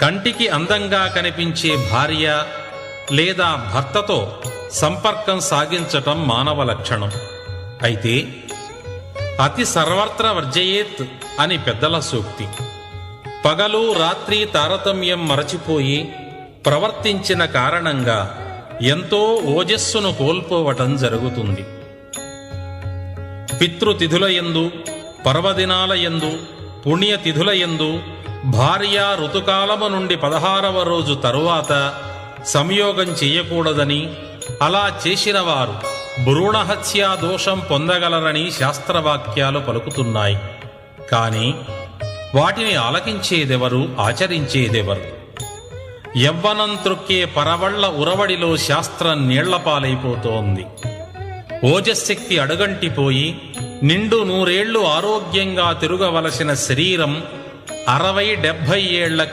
కంటికి అందంగా కనిపించే భార్య లేదా భర్తతో సంపర్కం సాగించటం మానవ లక్షణం. అయితే అతి సర్వత్ర వర్జయేత్ అని పెద్దల సూక్తి. పగలు రాత్రి తారతమ్యం మరచిపోయి ప్రవర్తించిన కారణంగా ఎంతో ఓజస్సును కోల్పోవటం జరుగుతుంది. పితృతిథుల ఎందు పర్వదినాల ఎందు పుణ్యతిథుల ఎందు భార్య ఋతుకాలము నుండి పదహారవ రోజు తరువాత సంయోగం చేయకూడదని అలా చేసిన వారు భ్రూణహత్యా దోషం పొందగలరని శాస్త్రవాక్యాలు పలుకుతున్నాయి. కానీ వాటిని ఆలకించేదెవరు? ఆచరించేదెవరు? యవ్వనం త్రొక్కే పరవళ్ళ ఉరవడిలో శాస్త్రం నీళ్ళపాలైపోతోంది. ఓజశక్తి అడుగంటిపోయి నిండు నూరేళ్ళు ఆరోగ్యంగా తిరగవలసిన శరీరం అరవై డెబ్భై ఏళ్ళకి